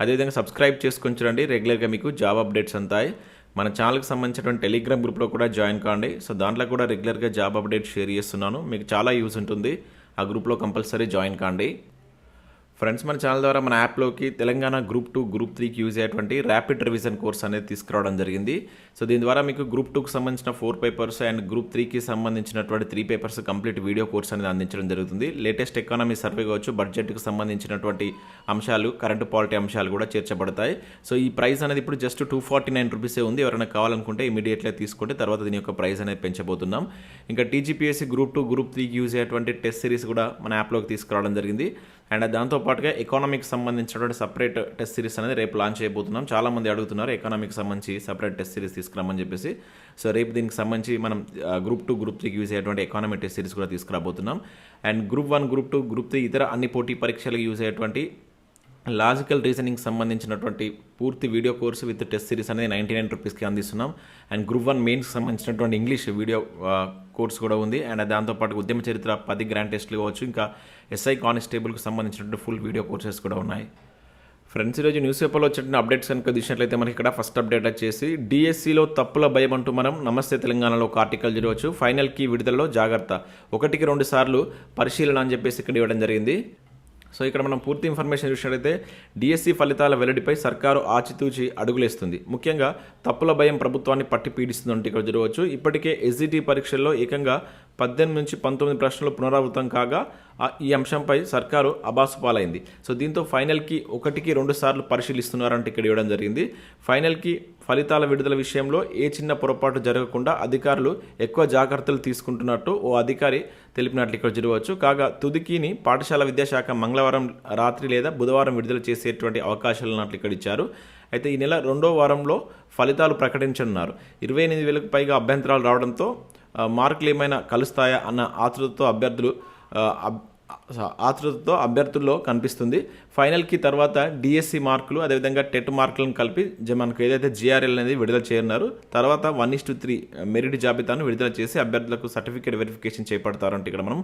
అదేవిధంగా సబ్స్క్రైబ్ చేసుకొని చూడండి. రెగ్యులర్గా మీకు జాబ్ అప్డేట్స్ అంతాయి. మన ఛానల్కి సంబంధించినటువంటి టెలిగ్రామ్ గ్రూప్లో కూడా జాయిన్ కాండి. సో దాంట్లో కూడా రెగ్యులర్గా జాబ్ అప్డేట్ షేర్ చేస్తున్నాను. మీకు చాలా యూస్ ఉంటుంది. ఆ గ్రూప్లో కంపల్సరీ జాయిన్ కాండి. ఫ్రెండ్స్ మన ఛానల్ ద్వారా మన యాప్లోకి తెలంగాణ గ్రూప్ టూ గ్రూప్ త్రీకి యూజ్ అయ్యేటువంటి ర్యాపిడ్ రివిజన్ కోర్స్ అనేది తీసుకురావడం జరిగింది. సో దీని ద్వారా మీకు గ్రూప్ టూకి సంబంధించిన ఫోర్ పేపర్స్ అండ్ గ్రూప్ త్రీకి సంబంధించినటువంటి three papers complete video course అనేది అందించడం జరుగుతుంది. లేటెస్ట్ ఎకానమీ సర్వే కావచ్చు బడ్జెట్కి సంబంధించినటువంటి అంశాలు కరెంటు పాలిటీ అంశాలు కూడా చేర్చబడతాయి. సో ఈ ప్రైస్ అనేది ఇప్పుడు జస్ట్ టూ ఫార్టీ నైన్ రూపీసే ఉంది. ఎవరైనా కావాలనుకుంటే ఇమీడియట్లీ తీసుకుంటే తర్వాత దీని యొక్క ప్రైస్ అనేది పెంచబోతున్నాం. ఇంకా టీజీపీఎస్సీ గ్రూప్ టూ గ్రూప్ త్రీకి యూజ్ అయ్యేటువంటి టెస్ట్ సిరీస్ కూడా మన యాప్లోకి తీసుకురావడం జరిగింది. అండ్ దాంతోపాటుగా ఎకానమిక్ సంబంధించినటువంటి సపరేట్ టెస్ట్ సిరీస్ అనేది రేపు లాంచ్ చేయబోతున్నాం. చాలామంది అడుగుతున్నారు ఎకానమిక్ సంబంధించి సపరేట్ టెస్ట్ సిరీస్ తీసుకురామని చెప్పేసి. సో రేపు దీనికి సంబంధించి మనం గ్రూప్ టూ గ్రూప్ త్రీకి యూజ్ అయ్యేటువంటి ఎకానమిక్ టెస్ట్ సిరీస్ కూడా తీసుకురాబోతున్నాం. And group one group two group three ఇతర అన్ని పోటీ పరీక్షలకు యూజ్ అయ్యేటువంటి లాజికల్ రీజనింగ్ సంబంధించినటువంటి పూర్తి video course with test series అనేది నైంటీ నైన్ రూపీస్కి అందిస్తున్నాం. అండ్ గ్రూప్ వన్ మెయిన్స్కి సంబంధించినటువంటి ఇంగ్లీష్ వీడియో కోర్స్ కూడా ఉంది. అండ్ దాంతోపాటు ఉద్యమ చరిత్ర పది గ్రాండ్ టెస్ట్లు కావచ్చు ఇంకా ఎస్ఐ కానిస్టేబుల్కి సంబంధించినటువంటి ఫుల్ వీడియో కోర్సెస్ కూడా ఉన్నాయి. ఫ్రెండ్స్ ఈరోజు న్యూస్ పేపర్లో వచ్చిన అప్డేట్స్ కనుక చూసినట్లయితే మనకి ఇక్కడ ఫస్ట్ అప్డేట్ వచ్చేసి డిఎస్సిలో తప్పుల భయం అంటూ మనం నమస్తే తెలంగాణలో ఒక ఆర్టికల్ చదవచ్చు. ఫైనల్కి విడుదలలో జాగ్రత్త. ఒకటికి రెండు సార్లు పరిశీలన అని చెప్పేసి ఇక్కడ ఇవ్వడం జరిగింది. సో ఇక్కడ మనం పూర్తి ఇన్ఫర్మేషన్ చూసినట్లయితే డిఎస్సి ఫలితాల వెల్లడిపై సర్కారు ఆచితూచి అడుగులేస్తుంది. ముఖ్యంగా తప్పుల భయం ప్రభుత్వాన్ని పట్టి పీడిస్తుందంటే ఇక్కడ చూడవచ్చు ఇప్పటికే ఎస్జిటి పరీక్షల్లో ఏకంగా పద్దెనిమిది నుంచి పంతొమ్మిది ప్రశ్నలు పునరావృతం కాగా ఈ అంశంపై సర్కారు అబాసు పాలైంది. సో దీంతో ఫైనల్కి ఒకటికి రెండు సార్లు పరిశీలిస్తున్నారంటే ఇక్కడ ఇవ్వడం జరిగింది. ఫైనల్కి ఫలితాల విడుదల విషయంలో ఏ చిన్న పొరపాటు జరగకుండా అధికారులు ఎక్కువ జాగ్రత్తలు తీసుకుంటున్నట్టు ఓ అధికారి తెలిపినట్లు ఇక్కడ జరగవచ్చు. కాగా తుదికిని పాఠశాల విద్యాశాఖ మంగళవారం రాత్రి లేదా బుధవారం విడుదల చేసేటువంటి అవకాశాలు ఉన్నట్లు ఇక్కడ ఇచ్చారు. అయితే ఈ నెల రెండో వారంలో ఫలితాలు ప్రకటించనున్నారు. ఇరవై ఎనిమిది వేలకు పైగా అభ్యంతరాలు రావడంతో మార్కులు ఏమైనా కలుస్తాయా అన్న ఆతృతతో అభ్యర్థులు uh, I, ఆతృతతో అభ్యర్థుల్లో కనిపిస్తుంది. ఫైనల్కి తర్వాత డిఎస్సి మార్కులు అదేవిధంగా టెట్ మార్కులను కలిపి మనకు ఏదైతే జిఆర్ఎల్ అనేది విడుదల చేయనున్నారు తర్వాత one is to three merit జాబితాను విడుదల చేసి అభ్యర్థులకు సర్టిఫికేట్ వెరిఫికేషన్ చేపడతారంటే ఇక్కడ మనం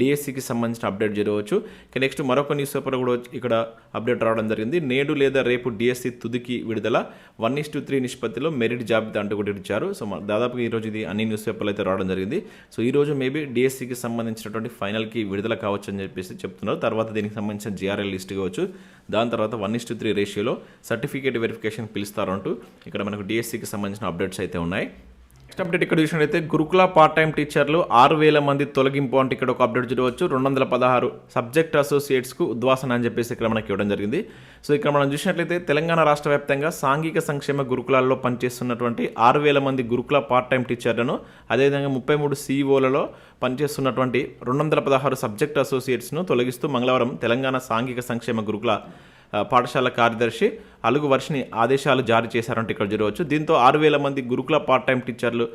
డిఎస్సికి సంబంధించిన అప్డేట్ చేయవచ్చు ఇక నెక్స్ట్ మరొక న్యూస్ పేపర్ కూడా ఇక్కడ అప్డేట్ రావడం జరిగింది. నేడు లేదా రేపు డిఎస్సి తుదికి విడుదల వన్ ఇస్ టు త్రీ నిష్పత్తిలో మెరిట్ జాబితా అంటూ కూడా ఇచ్చారు సో దాదాపుగా ఈరోజు ఇది అన్ని న్యూస్ పేపర్లు అయితే రావడం జరిగింది. సో ఈ రోజు మేబీ డిఎస్సికి సంబంధించినటువంటి ఫైనల్కి విడుదల కావచ్చు అని చెప్పేసి చెప్తున్నారు. తర్వాత దీనికి సంబంధించిన జిఆర్ఎల్ లిస్ట్ కావచ్చు. దాని తర్వాత వన్ ఇస్టు త్రీ రేషియోలో సర్టిఫికేట్ వెరిఫికేషన్ పిలుస్తారు అంటూ ఇక్కడ మనకు డిఎస్సికి సంబంధించిన అప్డేట్స్ అయితే ఉన్నాయి. నెక్స్ట్ అప్డేట్ ఇక్కడ చూసినట్లయితే గురుకుల పార్ట్ టైం టీచర్లు ఆరు వేల మంది తొలగింపు అంటే ఇక్కడ ఒక అప్డేట్ చూడవచ్చు. రెండు వందల పదహారు సబ్జెక్ట్ అసోసియేట్స్కు ఉద్వాసన అని చెప్పేసి ఇక్కడ మనకి ఇవ్వడం జరిగింది. సో ఇక్కడ మనం చూసినట్లయితే తెలంగాణ రాష్ట్ర వ్యాప్తంగా సాంఘిక సంక్షేమ గురుకులాల్లో పనిచేస్తున్నటువంటి ఆరు వేల మంది గురుకుల పార్ట్ టైం టీచర్లను అదేవిధంగా ముప్పై మూడు సీఈఓలలో పనిచేస్తున్నటువంటి రెండు వందల పదహారు సబ్జెక్ట్ అసోసియేట్స్ను తొలగిస్తూ మంగళవారం తెలంగాణ సాంఘిక సంక్షేమ గురుకుల పాఠశాల కార్యదర్శి అలుగు వర్షిని ఆదేశాలు జారీ చేశారంటే ఇక్కడ చూడవచ్చు దీంతో ఆరు వేల మంది గురుకుల పార్ట్ టైం టీచర్లు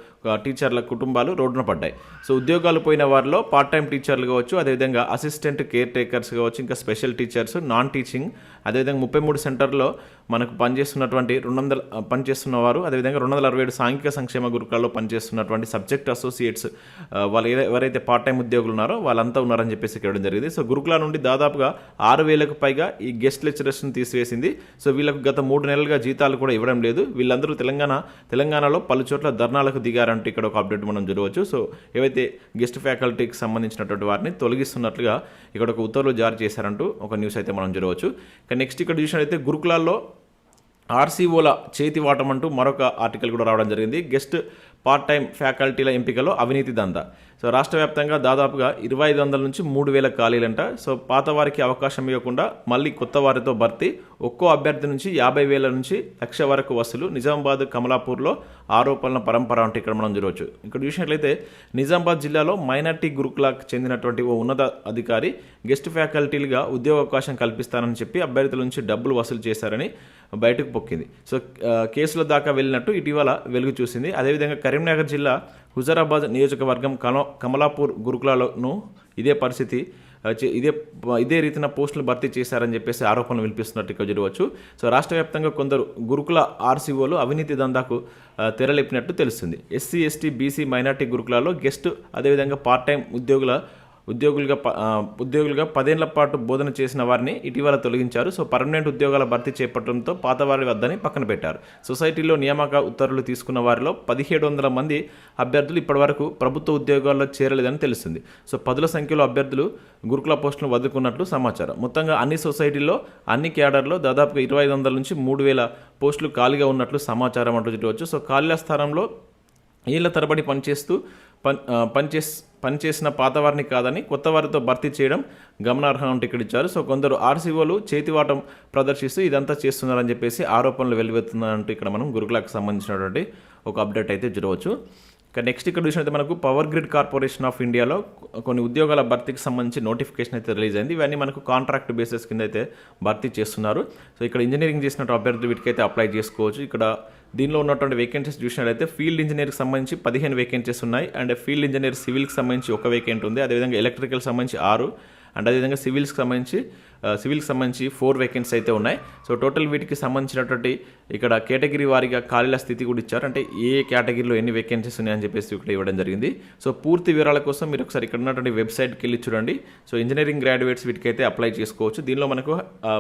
టీచర్ల కుటుంబాలు రోడ్డున పడ్డాయి. సో ఉద్యోగాలు పోయిన వారిలో పార్ట్ టైం టీచర్లు కావచ్చు అదేవిధంగా అసిస్టెంట్ కేర్ టేకర్స్ కావచ్చు ఇంకా స్పెషల్ టీచర్స్ నాన్ టీచింగ్ అదేవిధంగా ముప్పై మూడు సెంటర్లో మనకు పనిచేస్తున్నటువంటి రెండు వందల పనిచేస్తున్న వారు అదేవిధంగా రెండు వందల అరవై ఏడు సాంఘిక సంక్షేమ గురుకులలో పనిచేస్తున్నటువంటి సబ్జెక్ట్ అసోసియేట్స్ వాళ్ళు ఎవరైతే పార్ట్ టైం ఉద్యోగులు ఉన్నారో వాళ్ళంతా ఉన్నారని చెప్పేసి ఇక్కడ జరిగింది. సో గురుకుల నుండి దాదాపుగా ఆరు వేలకు పైగా ఈ గెస్ట్ లెక్చరర్స్ని తీసివేసింది. సో వీళ్ళకు గత మూడు నెలలుగా జీతాలు కూడా ఇవ్వడం లేదు. వీళ్ళందరూ తెలంగాణ తెలంగాణలో పలు చోట్ల ధర్నాలకు దిగారంటూ ఇక్కడ ఒక అప్డేట్ మనం చూడవచ్చు. సో ఏవైతే గెస్ట్ ఫ్యాకల్టీకి సంబంధించినటువంటి వారిని తొలగిస్తున్నట్లుగా ఇక్కడ ఒక ఉత్తర్వులు జారీ చేశారంటూ ఒక న్యూస్ అయితే మనం చూడవచ్చు. ఇక నెక్స్ట్ ఇక్కడ చూసినట్లయితే గురుకులాల్లో ఆర్సీఓల చేతి వాటం అంటూ మరొక ఆర్టికల్ కూడా రావడం జరిగింది. గెస్ట్ పార్ట్ టైం ఫ్యాకల్టీల ఎంపికలో అవినీతి దందా. సో రాష్ట్ర వ్యాప్తంగా దాదాపుగా ఇరవై ఐదు వందల నుంచి మూడు వేల ఖాళీలంట. సో పాత వారికి అవకాశం ఇవ్వకుండా మళ్ళీ కొత్త వారితో భర్తీ. ఒక్కో అభ్యర్థి నుంచి యాభై వేల నుంచి లక్ష వరకు వసూలు. నిజామాబాద్ కమలాపూర్లో ఆరోపణల పరంపర అంటే ఇక్కడ మనం చూడవచ్చు. ఇక్కడ చూసినట్లయితే నిజామాబాద్ జిల్లాలో మైనార్టీ గురుకులకు చెందినటువంటి ఓ ఉన్నత అధికారి గెస్ట్ ఫ్యాకల్టీలుగా ఉద్యోగ అవకాశం కల్పిస్తానని చెప్పి అభ్యర్థుల నుంచి డబ్బులు వసూలు చేశారని బయటకు పొక్కింది. సో కేసుల దాకా వెళ్ళినట్టు ఇటీవల వెలుగు చూసింది. అదేవిధంగా కరీంనగర్ జిల్లా హుజరాబాద్ నియోజకవర్గం కమ కమలాపూర్ గురుకులాలను ఇదే పరిస్థితి ఇదే ఇదే రీతిన పోస్టులు భర్తీ చేశారని చెప్పేసి ఆరోపణలు వినిపిస్తున్నట్టు ఇక్కడ చూడవచ్చు. సో రాష్ట్ర వ్యాప్తంగా కొందరు గురుకుల ఆర్సీఓలు అవినీతి దందాకు తెరలేపినట్టు తెలుస్తుంది. ఎస్సీ ఎస్టీ బీసీ మైనార్టీ గురుకులాల్లో గెస్ట్ అదేవిధంగా పార్ట్ టైం ఉద్యోగుల ఉద్యోగులుగా ఉద్యోగులుగా పదేళ్ళ పాటు బోధన చేసిన వారిని ఇటీవల తొలగించారు. సో పర్మనెంట్ ఉద్యోగాల భర్తీ చేపట్టడంతో పాత వారి వద్దని పక్కన పెట్టారు. సొసైటీలో నియామక ఉత్తర్వులు తీసుకున్న వారిలో పదిహేడు వందల మంది అభ్యర్థులు ఇప్పటివరకు ప్రభుత్వ ఉద్యోగాల్లో చేరలేదని తెలుస్తుంది. సో పదుల సంఖ్యలో అభ్యర్థులు గురుకుల పోస్టులను వదులుకున్నట్లు సమాచారం. మొత్తంగా అన్ని సొసైటీల్లో అన్ని క్యాడర్లో దాదాపుగా ఇరవై ఐదు వందల నుంచి మూడు వేల పోస్టులు ఖాళీగా ఉన్నట్లు సమాచారం అంటూ చూడవచ్చు సో ఖాళీల స్థానంలో ఏళ్ళ తరబడి పనిచేస్తూ పని పనిచేస్ పనిచేసిన పాతవారిని కాదని కొత్త వారితో భర్తీ చేయడం గమనార్హం అంటే ఇక్కడ ఇచ్చారు. సో కొందరు ఆర్సీఓలు చేతివాటం ప్రదర్శిస్తూ ఇదంతా చేస్తున్నారని చెప్పేసి ఆరోపణలు వెలువెత్తున్నారంటూ ఇక్కడ మనం గురుకులకు సంబంధించినటువంటి ఒక అప్డేట్ అయితే చూడవచ్చు. ఇక నెక్స్ట్ ఇక్కడ చూసినట్టు మనకు పవర్ గ్రిడ్ కార్పొరేషన్ ఆఫ్ ఇండియాలో కొన్ని ఉద్యోగాల భర్తీకి సంబంధించి నోటిఫికేషన్ అయితే రిలీజ్ అయింది. ఇవన్నీ మనకు కాంట్రాక్ట్ బేసిస్ కింద అయితే భర్తీ చేస్తున్నారు. సో ఇక్కడ ఇంజనీరింగ్ చేసినట్టు అభ్యర్థులు వీటికైతే అప్లై చేసుకోవచ్చు. ఇక్కడ దీనిలో ఉన్నటువంటి వేకెన్సీస్ చూసినట్లయితే ఫీల్డ్ ఇంజనీర్కి సంబంధించి పదిహేను వేకెన్సీస్ ఉన్నాయి. అండ్ ఫీల్డ్ ఇంజనీర్ సివిల్కి సంబంధించి ఒక వేకెంట్ ఉంది. అదేవిధంగా ఎలక్ట్రికల్ సంబంధించి ఆరు. అండ్ అదేవిధంగా సివిల్స్కి సంబంధించి సివిల్కి సంబంధించి ఫోర్ వేకెన్సీ అయితే ఉన్నాయి. సో టోటల్ వీటికి సంబంధించినటువంటి ఇక్కడ కేటగిరీ వారీగా ఖాళీల స్థితి కూడా ఇచ్చారు. అంటే ఏ కేటగిరీలో ఎన్ని వేకెన్సీస్ ఉన్నాయని చెప్పేసి ఇక్కడ ఇవ్వడం జరిగింది. సో పూర్తి వివరాల కోసం మీరు ఒకసారి ఇక్కడ ఉన్నటువంటి వెబ్సైట్కి వెళ్ళి చూడండి. సో ఇంజనీరింగ్ గ్రాడ్యుయేట్స్ వీటికైతే అప్లై చేసుకోవచ్చు. దీనిలో మనకు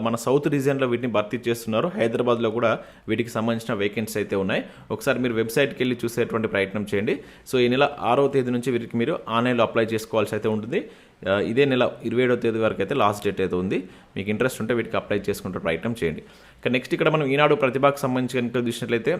మన సౌత్ రీజియన్లో వీటిని భర్తీ చేస్తున్నారు. హైదరాబాద్లో కూడా వీటికి సంబంధించిన వేకెన్సీ అయితే ఉన్నాయి. ఒకసారి మీరు వెబ్సైట్కి వెళ్ళి చూసేటువంటి ప్రయత్నం చేయండి. సో ఈ నెల ఆరో తేదీ నుంచి వీటికి మీరు ఆన్లైన్లో అప్లై చేసుకోవాల్సి అయితే ఉంటుంది. ఇదే నెల ఇరవై ఏడో తేదీ వరకు అయితే లాస్ట్ డేట్ అయితే ఉంది. మీకు ఇంట్రెస్ట్ ఉంటే వీటికి అప్లై చేసుకుంటే ప్రయత్నం చేయండి. ఇక నెక్స్ట్ ఇక్కడ మనం ఈనాడు ప్రతిభకు సంబంధించి కనుక చూసినట్లయితే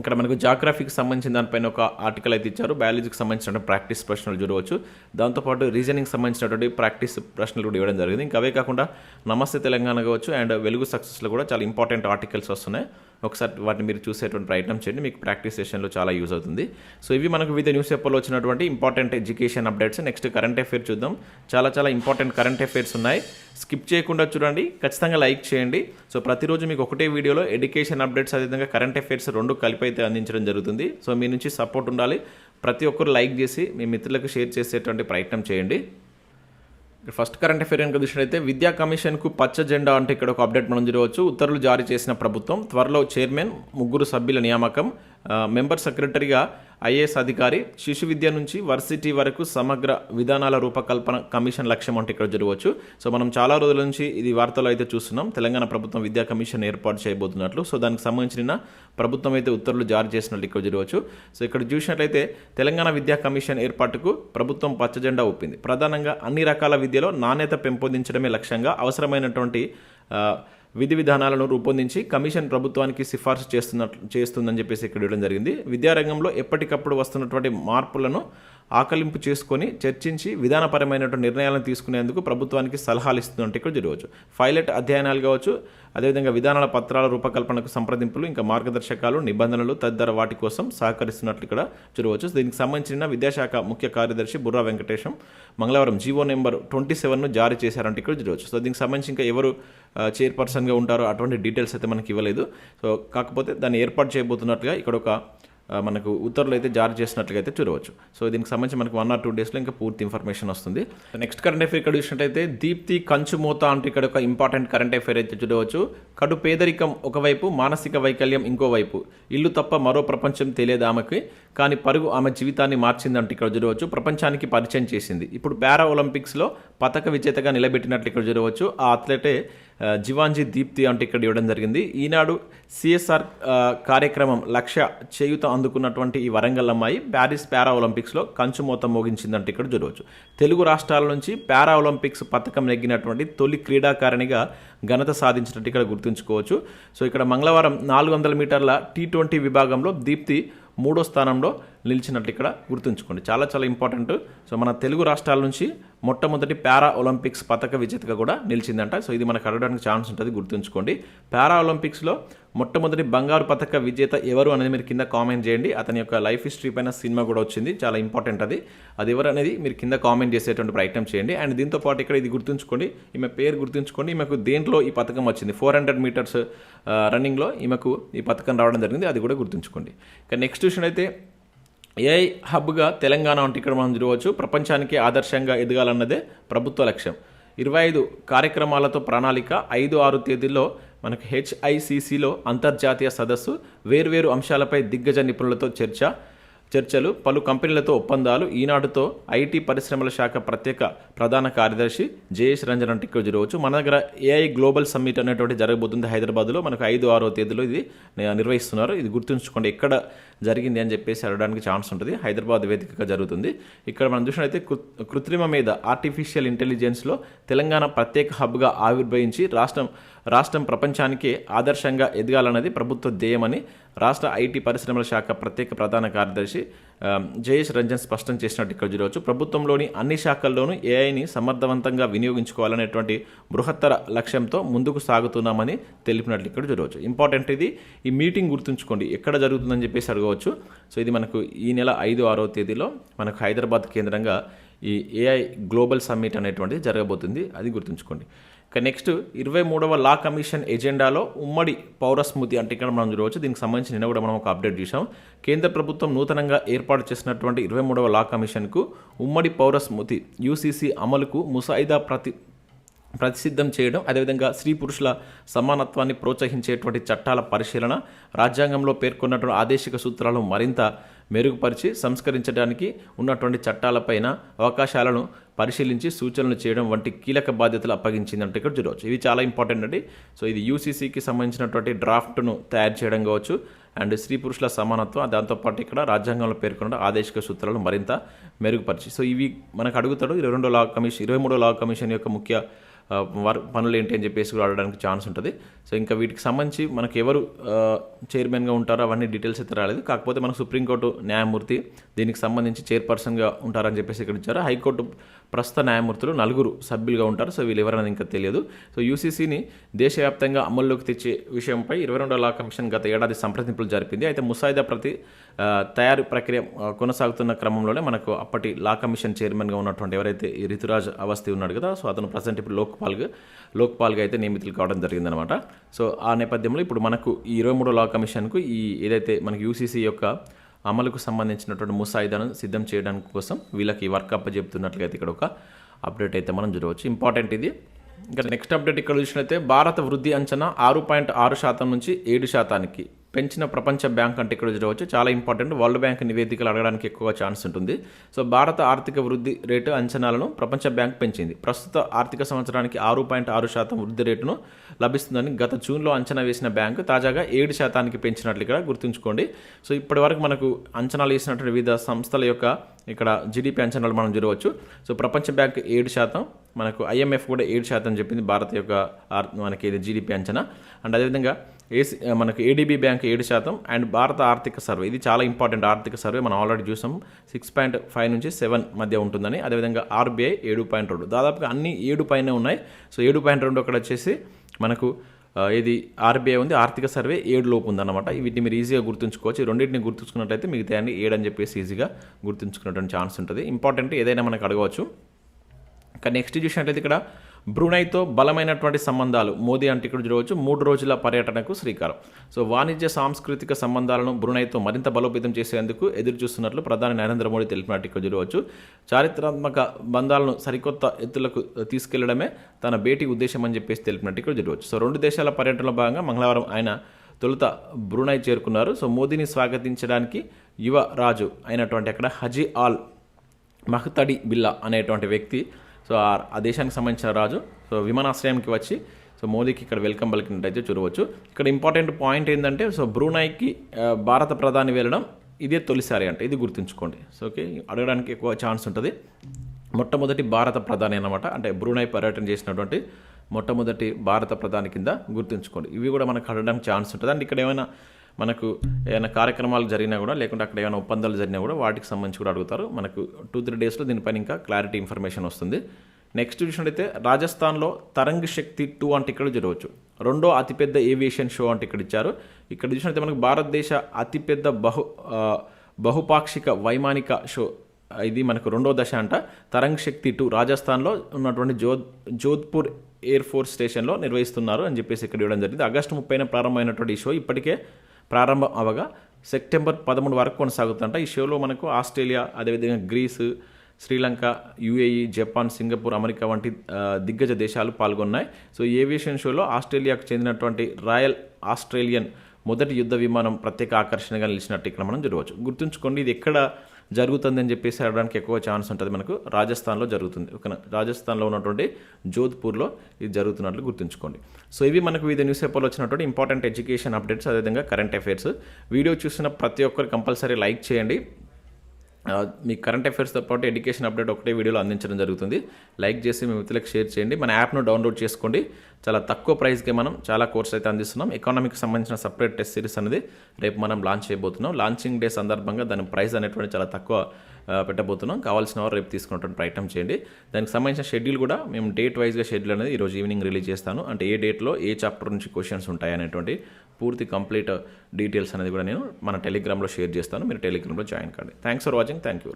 ఇక్కడ మనకు జాగ్రఫీకి సంబంధించిన దానిపైన ఒక ఆర్టికల్ అయితే ఇచ్చారు. బయాలజీకి సంబంధించిన ప్రాక్టీస్ ప్రశ్నలు చూడవచ్చు. దాంతోపాటు రీజనింగ్ సంబంధించినటువంటి ప్రాక్టీస్ ప్రశ్నలు కూడా ఇవ్వడం జరిగింది. ఇంకా అవే కాకుండా నమస్తే తెలంగాణ కావచ్చు అండ్ వెలుగు సక్సెస్లో కూడా చాలా ఇంపార్టెంట్ ఆర్టికల్స్ వస్తున్నాయి. ఒకసారి వాటిని మీరు చూసేటువంటి ప్రయత్నం చేయండి. మీకు ప్రాక్టీస్ సెషన్లో చాలా యూజ్ అవుతుంది. సో ఇవి మనకు వివిధ న్యూస్ పేపర్లో వచ్చినటువంటి important education updates. Next current affair చూద్దాం. చాలా చాలా ఇంపార్టెంట్ కరెంట్ అఫైర్స్ ఉన్నాయి. స్కిప్ చేయకుండా చూడండి. ఖచ్చితంగా లైక్ చేయండి. సో ప్రతిరోజు మీకు ఒకటే వీడియోలో ఎడ్యుకేషన్ అప్డేట్స్ అదేవిధంగా కరెంట్ అఫైర్స్ రెండు కలిపి అయితే అందించడం జరుగుతుంది. సో మీ నుంచి సపోర్ట్ ఉండాలి. ప్రతి ఒక్కరు లైక్ చేసి మీ మిత్రులకు షేర్ చేసేటువంటి ప్రయత్నం చేయండి. ఫస్ట్ కరెంట్ అఫేర్ కనుక చూసినట్లయితే విద్యా కమిషన్కు పచ్చ జెండా అంటే ఇక్కడ ఒక అప్డేట్ మనం చూడవచ్చు. ఉత్తర్వులు జారీ చేసిన ప్రభుత్వం త్వరలో చైర్మన్ ముగ్గురు సభ్యుల నియామకం మెంబర్ సెక్రటరీగా ఐఏఎస్ అధికారి శిశు విద్య నుంచి వర్సిటీ వరకు సమగ్ర విధానాల రూపకల్పన కమిషన్ లక్ష్యం అంటే ఇక్కడ జరగవచ్చు. సో మనం చాలా రోజుల నుంచి ఇది వార్తలు అయితే చూస్తున్నాం. తెలంగాణ ప్రభుత్వం విద్యా కమిషన్ ఏర్పాటు చేయబోతున్నట్లు. సో దానికి సంబంధించిన ప్రభుత్వం అయితే ఉత్తర్వులు జారీ చేసినట్లు ఇక్కడ జరగవచ్చు. సో ఇక్కడ చూసినట్లయితే తెలంగాణ విద్యా కమిషన్ ఏర్పాటుకు ప్రభుత్వం పచ్చజెండా ఒప్పింది ప్రధానంగా అన్ని రకాల విద్యలో నాణ్యత పెంపొందించడమే లక్ష్యంగా అవసరమైనటువంటి విధి విధానాలను రూపొందించి కమిషన్ ప్రభుత్వానికి సిఫార్సు చేస్తున్న చేస్తుందని చెప్పేసి ఇక్కడ ఇవ్వడం జరిగింది. విద్యారంగంలో ఎప్పటికప్పుడు వస్తున్నటువంటి మార్పులను ఆకలింపు చేసుకొని చర్చించి విధానపరమైనటువంటి నిర్ణయాలను తీసుకునేందుకు ప్రభుత్వానికి సలహాలు ఇస్తుందంటే ఇక్కడ జరగవచ్చు. పైలట్ అధ్యయనాలు కావచ్చు అదేవిధంగా విధానాల పత్రాల రూపకల్పనకు సంప్రదింపులు ఇంకా మార్గదర్శకాలు నిబంధనలు తదితర వాటి కోసం సహకరిస్తున్నట్లు ఇక్కడ చూడవచ్చు. దీనికి సంబంధించిన విద్యాశాఖ ముఖ్య కార్యదర్శి బుర్రా వెంకటేశం మంగళవారం జీవో నెంబర్ ట్వంటీ సెవెన్ను జారీ చేశారంటే ఇక్కడ చూడవచ్చు. సో దీనికి సంబంధించి ఇంకా ఎవరు చైర్పర్సన్గా ఉంటారో అటువంటి డీటెయిల్స్ అయితే మనకి ఇవ్వలేదు. సో కాకపోతే దాన్ని ఏర్పాటు చేయబోతున్నట్లుగా ఇక్కడ ఒక మనకు ఉత్తర్వులు అయితే జారీ చేసినట్లుగా అయితే చూడవచ్చు. సో దీనికి సంబంధించి మనకు వన్ ఆర్ టూ డేస్లో ఇంకా పూర్తి ఇన్ఫర్మేషన్ వస్తుంది. నెక్స్ట్ కరెంట్ అఫేర్ ఇక్కడ చూసినట్టయితే దీప్తి కంచుమూత అంటే ఇక్కడ ఒక ఇంపార్టెంట్ కరెంట్ అఫేర్ అయితే చూడవచ్చు. కడు పేదరికం ఒకవైపు మానసిక వైకల్యం ఇంకోవైపు ఇల్లు తప్ప మరో ప్రపంచం తెలియదు ఆమెకి కానీ పరుగు ఆమె జీవితాన్ని మార్చిందంటే ఇక్కడ చూడవచ్చు. ప్రపంచానికి పరిచయం చేసింది. ఇప్పుడు పారా ఒలింపిక్స్లో పతక విజేతగా నిలబెట్టినట్లు ఇక్కడ చూడవచ్చు. ఆ అథ్లెటే జివాంజీ దీప్తి అంటే ఇక్కడ ఇవ్వడం జరిగింది. ఈనాడు సిఎస్ఆర్ కార్యక్రమం లక్ష్య చేయుత అందుకున్నటువంటి ఈ వరంగల్ అమ్మాయి ప్యారిస్ పారా ఒలింపిక్స్లో కంచుమూత మోగించిందంటే ఇక్కడ చూడవచ్చు. తెలుగు రాష్ట్రాల నుంచి పారా ఒలింపిక్స్ పథకం నెగ్గినటువంటి తొలి క్రీడాకారిణిగా ఘనత సాధించినట్టు ఇక్కడ గుర్తుంచుకోవచ్చు. సో ఇక్కడ మంగళవారం నాలుగు వందల మీటర్ల టీ ట్వంటీ విభాగంలో దీప్తి మూడో స్థానంలో నిలిచినట్లు ఇక్కడ గుర్తుంచుకోండి. చాలా చాలా ఇంపార్టెంట్. సో మన తెలుగు రాష్ట్రాల నుంచి మొట్టమొదటి పారా ఒలింపిక్స్ పథక విజేతగా కూడా నిలిచిందంట. సో ఇది మనకు అడగడానికి ఛాన్స్ ఉంటుంది గుర్తుంచుకోండి. పారా ఒలింపిక్స్లో మొట్టమొదటి బంగారు పథక విజేత ఎవరు అనేది మీరు కింద కామెంట్ చేయండి. అతని యొక్క లైఫ్ హిస్టరీ పైన సినిమా కూడా వచ్చింది. చాలా ఇంపార్టెంట్ అది. అది ఎవరు అనేది మీరు కింద కామెంట్ చేసేటువంటి ప్రయత్నం చేయండి. అండ్ దీంతో పాటు ఇక్కడ ఇది గుర్తుంచుకోండి. ఈమె పేరు గుర్తుంచుకోండి. ఈమెకు దేంట్లో ఈ పథకం వచ్చింది? ఫోర్ హండ్రెడ్ మీటర్స్ రన్నింగ్లో ఈమెకు ఈ పథకం రావడం జరిగింది. అది కూడా గుర్తుంచుకోండి. ఇక నెక్స్ట్ విషయం అయితే ఏఐ హబ్గా తెలంగాణ వంటి ఇక్కడ మనం చూడవచ్చు. ప్రపంచానికి ఆదర్శంగా ఎదగాలన్నదే ప్రభుత్వ లక్ష్యం. ఇరవై ఐదు కార్యక్రమాలతో ప్రణాళిక ఐదు ఆరు తేదీల్లో మనకు హెచ్ఐసిసిలో అంతర్జాతీయ సదస్సు వేర్వేరు అంశాలపై దిగ్గజ నిపుణులతో చర్చ చర్చలు పలు కంపెనీలతో ఒప్పందాలు ఈనాడుతో ఐటీ పరిశ్రమల శాఖ ప్రత్యేక ప్రధాన కార్యదర్శి జయేష్ రంజన్ అంటే ఈరోజు చూడవచ్చు మన దగ్గర ఏఐ గ్లోబల్ సమ్మిట్ అనేటువంటి జరగబోతుంది హైదరాబాద్లో. మనకు ఐదు ఆరో తేదీలో ఇది నిర్వహిస్తున్నారు. ఇది గుర్తుంచుకోండి ఎక్కడ జరిగింది అని చెప్పేసి అడగడానికి ఛాన్స్ ఉంటుంది. హైదరాబాద్ వేదికగా జరుగుతుంది. ఇక్కడ మనం చూసినట్లయితే కృత్రిమ మీద ఆర్టిఫిషియల్ ఇంటెలిజెన్స్లో తెలంగాణ ప్రత్యేక హబ్గా ఆవిర్భవించి రాష్ట్రం రాష్ట్రం ప్రపంచానికి ఆదర్శంగా ఎదగాలన్నది ప్రభుత్వ ధ్యేయమని రాష్ట్ర ఐటీ పరిశ్రమల శాఖ ప్రత్యేక ప్రధాన కార్యదర్శి జయేష్ రంజన్ స్పష్టం చేసినట్టు ఇక్కడ చూడవచ్చు. ప్రభుత్వంలోని అన్ని శాఖల్లోనూ ఏఐని సమర్థవంతంగా వినియోగించుకోవాలనేటువంటి బృహత్తర లక్ష్యంతో ముందుకు సాగుతున్నామని తెలిపినట్లు ఇక్కడ చూడవచ్చు. ఇంపార్టెంట్ ఇది. ఈ మీటింగ్ గుర్తుంచుకోండి. ఎక్కడ జరుగుతుందని చెప్పేసి అడగవచ్చు. సో ఇది మనకు ఈ నెల ఐదు ఆరో తేదీలో మనకు హైదరాబాద్ కేంద్రంగా ఈ ఏఐ గ్లోబల్ సమ్మిట్ అనేటువంటిది జరగబోతుంది. అది గుర్తుంచుకోండి. ఇక నెక్స్ట్ ఇరవై మూడవ లా కమిషన్ ఎజెండాలో ఉమ్మడి పౌరస్మృతి అంటే ఇక్కడ మనం చూడవచ్చు. దీనికి సంబంధించి నిన్న కూడా మనం ఒక అప్డేట్ చూసాం కేంద్ర ప్రభుత్వం నూతనంగా ఏర్పాటు చేసినటువంటి ఇరవై మూడవ లా కమిషన్కు ఉమ్మడి పౌరస్మృతి యూసీసీ అమలుకు ముసాయిదా ప్రతి ప్రతిసిద్ధం చేయడం అదేవిధంగా స్త్రీ పురుషుల సమానత్వాన్ని ప్రోత్సహించేటువంటి చట్టాల పరిశీలన రాజ్యాంగంలో పేర్కొన్నటువంటి ఆదేశిక సూత్రాలు మరింత మెరుగుపరిచి సంస్కరించడానికి ఉన్నటువంటి చట్టాలపైన అవకాశాలను పరిశీలించి సూచనలు చేయడం వంటి కీలక బాధ్యతలు అప్పగించిందంటే ఇక్కడ చూడవచ్చు ఇవి చాలా ఇంపార్టెంట్ అండి. సో ఇది యూసీసీకి సంబంధించినటువంటి డ్రాఫ్ట్ను తయారు చేయడం కావచ్చు. అండ్ స్త్రీ పురుషుల సమానత్వం దాంతోపాటు ఇక్కడ రాజ్యాంగంలో పేర్కొన్న ఆదేశిక సూత్రాలను మరింత మెరుగుపరిచి. సో ఇవి మనకు అడుగుతాడు ఇరవై రెండో లా కమిషన్ ఇరవై మూడో లా కమిషన్ యొక్క ముఖ్య వర్క్ వర్ పనులు ఏంటి అని చెప్పేసి కూడా అడగడానికి ఛాన్స్ ఉంటుంది. సో ఇంకా వీటికి సంబంధించి మనకు ఎవరు చైర్మన్గా ఉంటారో అవన్నీ డీటెయిల్స్ అయితే రాలేదు. కాకపోతే మనకు సుప్రీంకోర్టు న్యాయమూర్తి దీనికి సంబంధించి చైర్పర్సన్గా ఉంటారని చెప్పేసి ఇక్కడ ఇచ్చారు. హైకోర్టు ప్రస్తుత న్యాయమూర్తులు నలుగురు సభ్యులుగా ఉంటారు. సో వీళ్ళు ఎవరనేది ఇంకా తెలియదు. సో యూసీసీని దేశవ్యాప్తంగా అమల్లోకి తెచ్చే విషయంపై ఇరవై రెండో లా కమిషన్ గత ఏడాది సంప్రదింపులు జరిపింది. అయితే ముసాయిదా ప్రతి తయారు ప్రక్రియ కొనసాగుతున్న క్రమంలోనే మనకు అప్పటి లా కమిషన్ చైర్మన్గా ఉన్నటువంటి ఎవరైతే ఈ రితురాజ్ అవస్థి ఉన్నాడు కదా సో అతను ప్రజెంట్ ఇప్పుడు లోక్పాల్గా లోక్పాల్గా అయితే నియమితులు కావడం జరిగిందనమాట సో ఆ నేపథ్యంలో ఇప్పుడు మనకు ఈ ఇరవై మూడో లా కమిషన్కు ఈ ఏదైతే మనకు యూసీసీ యొక్క అమలుకు సంబంధించినటువంటి ముసాయిదాను సిద్ధం చేయడానికి కోసం వీళ్ళకి వర్క్ అప్ చెప్తున్నట్లుగా ఇక్కడ ఒక అప్డేట్ అయితే మనం చూడవచ్చు. ఇంపార్టెంట్ ఇది. ఇంకా నెక్స్ట్ అప్డేట్ ఇక్కడ చూసినట్లయితే భారత వృద్ధి అంచనా ఆరు పాయింట్ ఆరు శాతం నుంచి ఏడు శాతానికి పెంచిన ప్రపంచ బ్యాంక్ అంటే ఇక్కడ చూడవచ్చు. చాలా ఇంపార్టెంట్. వరల్డ్ బ్యాంక్ నివేదికలు అడగడానికి ఎక్కువ ఛాన్స్ ఉంటుంది. సో భారత ఆర్థిక వృద్ధి రేటు అంచనాలను ప్రపంచ బ్యాంక్ పెంచింది. ప్రస్తుత ఆర్థిక సంవత్సరానికి ఆరు పాయింట్ ఆరు శాతం వృద్ధి రేటును లభిస్తుందని గత జూన్లో అంచనా వేసిన బ్యాంకు తాజాగా ఏడు శాతానికి పెంచినట్లు ఇక్కడ గుర్తుంచుకోండి. సో ఇప్పటి వరకు మనకు అంచనాలు వేసినటువంటి వివిధ సంస్థల యొక్క ఇక్కడ జీడిపి అంచనాలు మనం చూడవచ్చు. సో ప్రపంచ బ్యాంక్ ఏడు శాతం మనకు ఐఎంఎఫ్ కూడా ఏడు శాతం చెప్పింది భారత్ యొక్క ఆర్- మనకి ఇది జీడిపి అంచనా. అండ్ అదేవిధంగా ఏసీ మనకు ఏడీబీ బ్యాంక్ ఏడు శాతం అండ్ భారత ఆర్థిక సర్వే. ఇది చాలా ఇంపార్టెంట్ ఆర్థిక సర్వే. మనం ఆల్రెడీ చూసాం. సిక్స్ పాయింట్ ఫైవ్ నుంచి సెవెన్ మధ్య ఉంటుందని. అదేవిధంగా ఆర్బీఐ ఏడు పాయింట్ రెండు. దాదాపుగా అన్ని ఏడు పైనే ఉన్నాయి. సో ఏడు పాయింట్ రెండు అక్కడ వచ్చేసి మనకు ఇది ఆర్బీఐ ఉంది. ఆర్థిక సర్వే ఏడు లోపు ఉందన్నమాట. వీటిని మీరు ఈజీగా గుర్తుంచుకోవచ్చు. ఈ రెండింటిని గుర్తుంచుకున్నట్లయితే మిగతా అన్ని ఏడు అని చెప్పేసి ఈజీగా గుర్తుంచుకున్నటువంటి ఛాన్స్ ఉంటుంది. ఇంపార్టెంట్ ఏదైనా మనకు అడగవచ్చు. ఇంకా నెక్స్ట్ చూసినట్లయితే ఇక్కడ బ్రూనైతో బలమైనటువంటి సంబంధాలు. మోదీ అంటే ఇక్కడ చూడవచ్చు మూడు రోజుల పర్యటనకు శ్రీకారం. సో వాణిజ్య సాంస్కృతిక సంబంధాలను బ్రూనైతో మరింత బలోపేతం చేసేందుకు ఎదురు చూస్తున్నట్లు ప్రధాని నరేంద్ర మోడీ తెలిపినట్టు ఇక్కడ చూడవచ్చు. చారిత్రాత్మక బంధాలను సరికొత్త ఎత్తులకు తీసుకెళ్ళడమే తన భేటీ ఉద్దేశం అని చెప్పేసి తెలిపినట్టు ఇక్కడ చూడవచ్చు. సో రెండు దేశాల పర్యటనలో భాగంగా మంగళవారం ఆయన తొలుత బ్రూనై చేరుకున్నారు. సో మోదీని స్వాగతించడానికి యువ రాజు అయినటువంటి అక్కడ హజీ ఆల్ మహతడి బిల్లా అనేటువంటి వ్యక్తి సో ఆ- దేశానికి సంబంధించిన రాజు. సో విమానాశ్రయంకి వచ్చి సో మోదీకి ఇక్కడ వెల్కమ్ పలికినట్టయితే చూడవచ్చు. ఇక్కడ ఇంపార్టెంట్ పాయింట్ ఏంటంటే సో బ్రూనైకి భారత ప్రధాని వెళ్ళడం ఇదే తొలిసారి అంటే ఇది గుర్తుంచుకోండి. సో ఓకే అడగడానికి ఎక్కువ ఛాన్స్ ఉంటుంది. మొట్టమొదటి భారత ప్రధాని అనమాట అంటే బ్రూనై పర్యటన చేసినటువంటి మొట్టమొదటి భారత ప్రధాని కింద గుర్తుంచుకోండి. ఇవి కూడా మనకు అడగడానికి ఛాన్స్ ఉంటుంది. అండ్ ఇక్కడ ఏమైనా మనకు ఏమైనా కార్యక్రమాలు జరిగినా కూడా లేకుంటే అక్కడ ఏమైనా ఒప్పందాలు జరిగినా కూడా వాటికి సంబంధించి కూడా అడుగుతారు. మనకు టూ త్రీ డేస్లో దీనిపైన ఇంకా క్లారిటీ ఇన్ఫర్మేషన్ వస్తుంది. నెక్స్ట్ చూసినట్టయితే రాజస్థాన్లో తరంగ్ శక్తి టూ అంటే ఇక్కడ జరగవచ్చు. రెండో అతిపెద్ద ఏవియేషన్ షో అంటే ఇక్కడ ఇచ్చారు. ఇక్కడ చూసినట్టయితే మనకు భారతదేశ అతిపెద్ద బహు బహుపాక్షిక వైమానిక షో ఇది మనకు రెండో దశ అంట. తరంగ్ శక్తి టూ రాజస్థాన్లో ఉన్నటువంటి జోధ్ జోధ్పూర్ ఎయిర్ ఫోర్స్ స్టేషన్లో నిర్వహిస్తున్నారు అని చెప్పేసి ఇక్కడ ఇవ్వడం జరిగింది. ఆగస్టు ముప్పైన ప్రారంభమైనటువంటి ఈ షో ఇప్పటికే ప్రారంభం అవగా సెప్టెంబర్ పదమూడు వరకు కొనసాగుతుందంట. ఈ షోలో మనకు ఆస్ట్రేలియా అదేవిధంగా Greece Sri Lanka UAE Japan Singapore America వంటి దిగ్గజ దేశాలు పాల్గొన్నాయి. సో ఏవియేషన్ షోలో ఆస్ట్రేలియాకు చెందినటువంటి రాయల్ ఆస్ట్రేలియన్ మొదటి యుద్ధ విమానం ప్రత్యేక ఆకర్షణగా నిలిచినట్టు ఇక్కడ మనం చూడవచ్చు గుర్తుంచుకోండి ఇది ఎక్కడ జరుగుతుంది అని చెప్పేసి అడగడానికి ఎక్కువ ఛాన్స్ ఉంటుంది మనకు. రాజస్థాన్లో జరుగుతుంది. ఓకేనా? రాజస్థాన్లో ఉన్నటువంటి జోధ్పూర్లో ఇది జరుగుతున్నట్లు గుర్తుంచుకోండి. సో ఇవి మనకు వివిధ న్యూస్ పేపర్లో వచ్చినటువంటి ఇంపార్టెంట్ ఎడ్యుకేషన్ అప్డేట్స్ అదేవిధంగా కరెంట్ అఫైర్స్ వీడియో చూసిన ప్రతి ఒక్కరు కంపల్సరీ లైక్ చేయండి. మీ కరెంట్ అఫైర్స్తో పాటు ఎడ్యుకేషన్ అప్డేట్ ఒకటే వీడియోలో అందించడం జరుగుతుంది. లైక్ చేసి మీ మిత్రులకు షేర్ చేయండి. మన యాప్ను డౌన్లోడ్ చేసుకోండి. చాలా తక్కువ ప్రైస్కి మనం చాలా కోర్స్ అయితే అందిస్తున్నాం. ఎకానమీకి సంబంధించిన సపరేట్ టెస్ట్ సిరీస్ అనేది రేపు మనం లాంచ్ చేయబోతున్నాం. లాంచింగ్ డే సందర్భంగా దాని ప్రైస్ అనేటువంటి చాలా తక్కువ పెట్టబోతున్నాం. కావాల్సిన వారు రేపు తీసుకున్నటువంటి ప్రయత్నం చేయండి. దానికి సంబంధించిన షెడ్యూల్ కూడా మేము డేట్ వైజ్గా షెడ్యూల్ అనేది ఈరోజు ఈవినింగ్ రిలీజ్ చేస్తాను. అంటే ఏ డేట్లో ఏ చాప్టర్ నుంచి క్వశ్చన్స్ ఉంటాయి అనేటువంటి పూర్తి కంప్లీట్ డీటెయిల్స్ అనేది కూడా నేను మన టెలిగ్రామ్లో షేర్ చేస్తాను. మీరు టెలిగ్రామ్లో జాయిన్ కండి. Thanks for watching. Thank you